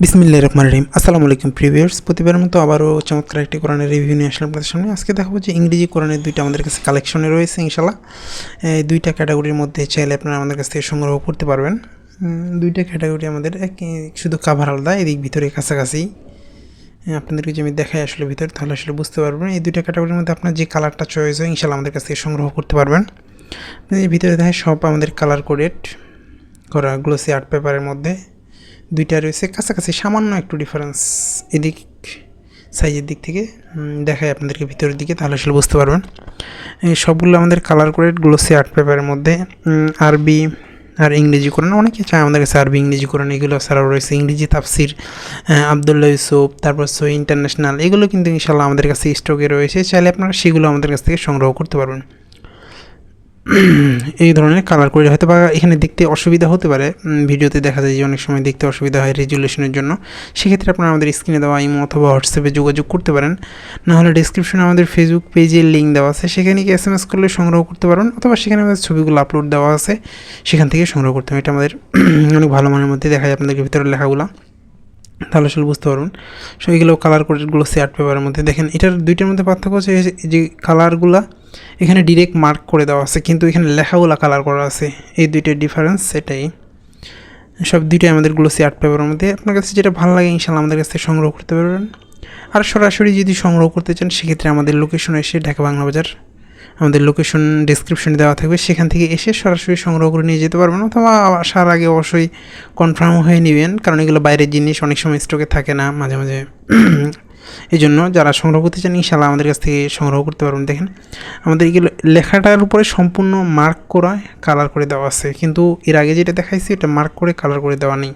বিসমিল্লা রহমান রহিম। আসসালামু আলাইকুম প্রিভিয়ার্স প্রতিবারের মতো আবারও চমৎকার একটি কোরআনের রিভিউ নিয়ে আসলাম আপনাদের সামনে। আজকে দেখাবো যে ইংরেজি কোরআনের দুইটা আমাদের কাছে কালেকশনে রয়েছে ইনশাল্লাহ এই দুইটা ক্যাটাগরির মধ্যে চাইলে আপনারা আমাদের কাছ থেকে সংগ্রহ করতে পারবেন। দুইটা ক্যাটাগরি আমাদের এক- শুধু কাভার আলাদা, এদিক ভিতরে কাছাকাছি। আপনাদেরকে যে আমি দেখাই আসলে ভিতরে, তাহলে আসলে বুঝতে পারবেন। এই দুইটা ক্যাটাগরির মধ্যে আপনার যে কালারটা চয়েস হয় ইনশাল্লাহ আমাদের কাছ থেকে সংগ্রহ করতে পারবেন। ভিতরে দেখায় সব আমাদের কালার কোডেড করা গ্লোসি আর্ট পেপারের মধ্যে। দুইটা রয়েছে। কাছাকাছি সামান্য একটু ডিফারেন্স এদিক সাইজের দিক থেকে দেখায় আপনাদেরকে ভিতরের দিকে তাহলে আসলে বুঝতে পারবেন। সবগুলো আমাদের কালার করে গ্লোসি আর্ট পেপারের মধ্যে আরবি আর ইংরেজি কোরআন। অনেকে চায় আমাদের কাছে আরবি ইংরেজি কোরআন এগুলো ছাড়াও রয়েছে। ইংরেজি তাফসির আহ, আবদুল্লাহ ইউসুফ তারপর সো ইন্টারন্যাশনাল এগুলো কিন্তু ইনশাল্লাহ আমাদের কাছে স্টকে রয়েছে। চাইলে আপনারা সেগুলো আমাদের কাছ থেকে সংগ্রহ করতে পারবেন। এই ধরনের কালার করে হয়তো বা এখানে দেখতে অসুবিধা হতে পারে। ভিডিওতে দেখা যায় যে অনেক সময় দেখতে অসুবিধা হয় রেজুলেশনের জন্য। সেক্ষেত্রে আপনারা আমাদের স্ক্রিনে দেওয়া ইমো অথবা হোয়াটসঅ্যাপে যোগাযোগ করতে পারেন। নাহলে ডিসক্রিপশনে আমাদের ফেসবুক পেজের লিঙ্ক দেওয়া আছে। সেখানে গিয়ে এস এম এস করলে সংগ্রহ করতে পারেন অথবা সেখানে আমাদের ছবিগুলো আপলোড দেওয়া আছে। সেখান থেকে সংগ্রহ করতে হবে। এটা আমাদের অনেক ভালো মানের মধ্যে দেখা যায় আপনাদের ভিতরে লেখাগুলো। তাহলে আসলে বুঝতে পারবেন। সো এগুলো কালার কোডেডগুলো আর্ট পেপারের মধ্যে। দেখেন, এটার দুইটার মধ্যে পার্থক্য হচ্ছে যে- কালারগুলা এখানে ডিরেক্ট মার্ক করে দেওয়া আছে, কিন্তু এখানে লেখাগুলো কালার করা আছে। এই দুইটার ডিফারেন্স সেটাই। সব দুইটাই আমাদের গ্লোসি আর্ট পেপারের মধ্যে। আপনার কাছে যেটা ভালো লাগে ইনশাল্লাহ আমাদের কাছ সংগ্রহ করতে পারবেন। আর সরাসরি যদি সংগ্রহ করতে চান, সেক্ষেত্রে আমাদের লোকেশন এসে ঢাকা বাংলা বাজার আমাদের লোকেশন ডিসক্রিপশনে দেওয়া থাকবে। সেখান থেকে এসে সরাসরি সংগ্রহ করে নিয়ে যেতে পারবেন অথবা আসার আগে অবশ্যই কনফার্ম হয়ে নেবেন। কারণ এগুলো বাইরের জিনিস, অনেক সময় স্টকে থাকে না মাঝে মাঝে। এই জন্য যারা সংগ্রহ করতে চান ইনশাল্লাহ আমাদের কাছ থেকে সংগ্রহ করতে পারবেন। দেখেন, আমাদের এগুলো লেখাটার উপরে সম্পূর্ণ মার্ক করা কালার করে দেওয়া আছে। কিন্তু এর আগে যেটা দেখাইছি, এটা মার্ক করে কালার করে দেওয়া নেই।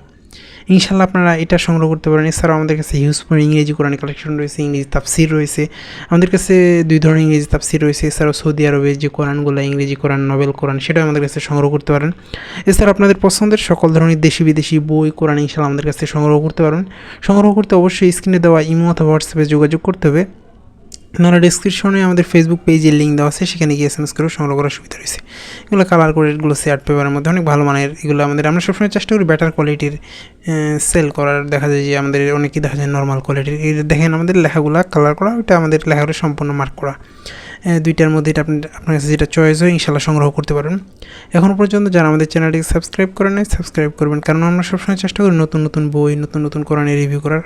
ইনশাল্লাহ আপনারা এটা সংগ্রহ করতে পারেন। এছাড়াও আমাদের কাছে হিউজ ইংরেজি কোরআন কালেকশন রয়েছে, ইংরেজি তাফসির রয়েছে। আমাদের কাছে দুই ধরনের ইংরেজি তাফসির রয়েছে, এছাড়াও সৌদি আরবের যে কোরআনগুলো, ইংরেজি কোরআন নভেল কোরআন, সেটাও আমাদের কাছে সংগ্রহ করতে পারেন। এছাড়া আপনাদের পছন্দের সকল ধরনের দেশি বিদেশি বই, কোরআন ইনশাল্লাহ আমাদের কাছে সংগ্রহ করতে পারবেন সংগ্রহ করতে অবশ্যই স্ক্রিনে দেওয়া ইমো অথবা হোয়াটসঅ্যাপে যোগাযোগ করতে হবে। আপনারা ডিসক্রিপশনে আমাদের ফেসবুক পেজের লিঙ্ক দেওয়া আছে, সেখানে গিয়ে এস এম এস করে সংগ্রহ করার সুবিধা রয়েছে। এগুলো কালার করে এগুলো শেয়ার পেপারের মধ্যে অনেক ভালো মানের এগুলো আমাদের, আমরা সবসময় চেষ্টা করি বেটার কোয়ালিটির সেল করার। দেখা যায় যে আমাদের অনেকেই দেখা যায় নর্মাল কোয়ালিটির এই দেখেন আমাদের লেখাগুলো কালার করা, ওইটা আমাদের লেখাগুলো সম্পূর্ণ মার্ক করা। দুইটার মধ্যে এটা আপনি, আপনার কাছে যেটা চয়েস হয় ইনশাল্লাহ সংগ্রহ করতে পারবেন। এখনও পর্যন্ত যারা আমাদের চ্যানেলটিকে সাবস্ক্রাইব করেন নাই সাবস্ক্রাইব করবেন। কারণ আমরা সবসময় চেষ্টা করি নতুন নতুন বই, নতুন নতুন কোরআনের রিভিউ করার।